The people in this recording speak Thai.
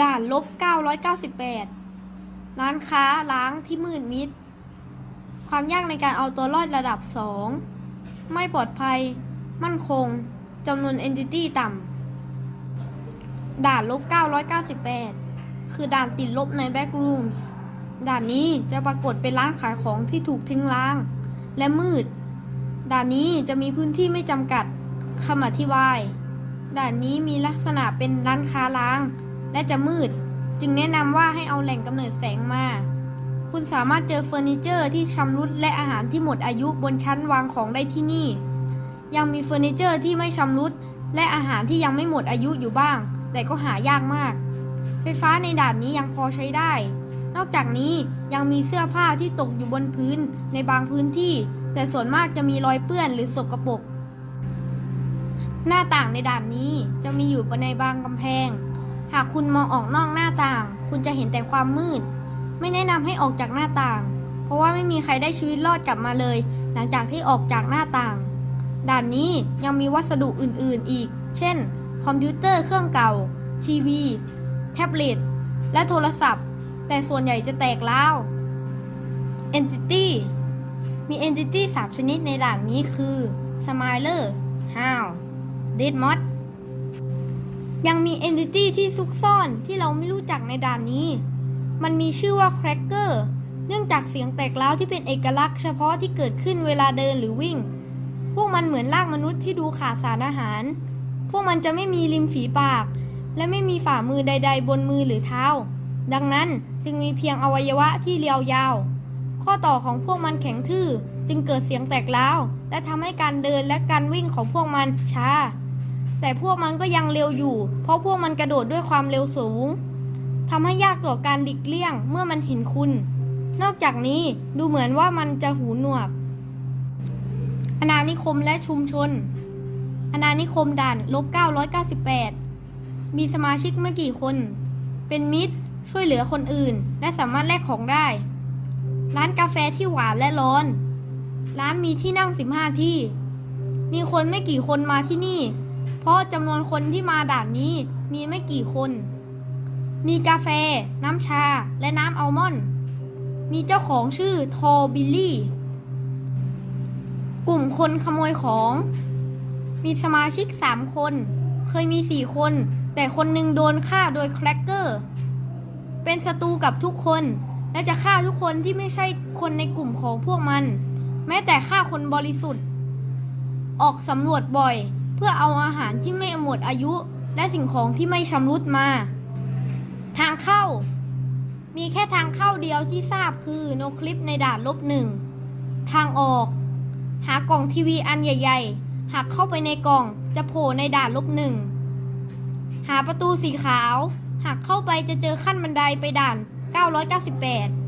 ด่านลบ998ร้านค้าล้างที่มืดมิด ความยากในการเอาตัวรอดระดับ2ไม่ปลอดภัย มั่นคงจำนวน Entity ต่ำ ด่านลบ 998 คือด่านติดลบใน Backrooms ด่านนี้จะปรากฏเป็นร้านขายของที่ถูกทิ้งร้าง และมืด ด่านนี้จะมีพื้นที่ไม่จำกัดคำอธิบาย ด่านนี้มีลักษณะเป็นร้านค้าล้าง และจะมืด จึงแนะนำว่าให้เอาแหล่งกำเนิดแสงมา คุณสามารถเจอเฟอร์นิเจอร์ที่ชำรุดและอาหารที่หมดอายุบนชั้นวางของได้ที่นี่ ยังมีเฟอร์นิเจอร์ที่ไม่ชำรุด และอาหารที่ยังไม่หมดอายุอยู่บ้าง แต่ก็หายากมาก ไฟฟ้าในด่านนี้ยังพอใช้ได้ นอกจากนี้ยังมีเสื้อผ้าที่ตกอยู่บนพื้นในบางพื้นที่ แต่ส่วนมากจะมีรอยเปื้อนหรือสกปรกหน้าต่างในด่านนี้จะมีอยู่ในบางกำแพง หากคุณมองออกนอกหน้าต่าง คุณจะเห็นแต่ความมืด ไม่แนะนำให้ออกจากหน้าต่าง เพราะว่าไม่มีใครได้ชีวิตรอดกลับมาเลย หลังจากที่ออกจากหน้าต่าง ด่านนี้ยังมีวัสดุอื่นๆอีก เช่น คอมพิวเตอร์เครื่องเก่า ทีวี แท็บเล็ต และโทรศัพท์ แต่ส่วนใหญ่จะแตกร้าว Entity มี Entity 3ชนิดในด่านนี้คือ Smiler Hound Dead Mod ยังมี Entity ที่ซุกซ่อนที่เราไม่รู้จักในด่านนี้ มันมีชื่อว่า Cracker เนื่องจากเสียงแตกร้าวที่เป็นเอกลักษณ์เฉพาะที่เกิดขึ้นเวลาเดินหรือวิ่ง พวกมันเหมือนลากมนุษย์ที่ดูขาดสารอาหาร พวกมันจะไม่มีริมฝีปาก และไม่มีฝ่ามือใด ๆ บนมือหรือเท้า ดังนั้นจึงมีเพียงอวัยวะที่เรียวยาว ข้อต่อของพวกมันแข็งทื่อจึงเกิดเสียงแตกร้าวและทำให้การเดินและการวิ่งของพวกมันช้า แต่พวกมันก็ยังเร็วอยู่ เพราะพวกมันกระโดดด้วยความเร็วสูงทำให้ยากต่อการหลีกเลี่ยงเมื่อมันเห็นคุณ นอกจากนี้ดูเหมือนว่ามันจะหูหนวกอาณานิคมและชุมชนอาณานิคมด่านลบ998 มีสมาชิกไม่กี่คน เป็นมิตร ช่วยเหลือคนอื่น และสามารถแลกของได้ ร้านกาแฟที่หวานและร้อน ร้านมีที่นั่ง 15 ที่ มีคนไม่กี่คนมาที่นี่ เพราะจำนวนคนที่มาด่านนี้มีไม่กี่คน มีกาแฟ น้ำชา และน้ำอัลมอนด์ มีเจ้าของชื่อโทบิลลี่ กลุ่มคนขโมยของ มีสมาชิก3คน เคยมี4คน แต่คนหนึ่งโดนฆ่าโดยแครกเกอร์ เป็นศัตรูกับทุกคน และจะฆ่าทุกคนที่ไม่ใช่คนในกลุ่มของพวกมัน แม้แต่ฆ่าคนบริสุทธิ์ ออกสำรวจบ่อย พื่อเอาอาหารที่ไม่หมดอายุและสิ่งของที่ไม่ชำรุดมา ทางเข้า มีแค่ทางเข้าเดียวที่ทราบคือโนคลิปในด่านลบหนึ่งทางออก หากล่องทีวีอันใหญ่ ๆ หากเข้าไปในกล่องจะโผล่ในด่านลบหนึ่งหาประตูสีขาว หากเข้าไปจะเจอขั้นบันไดไปด่าน 998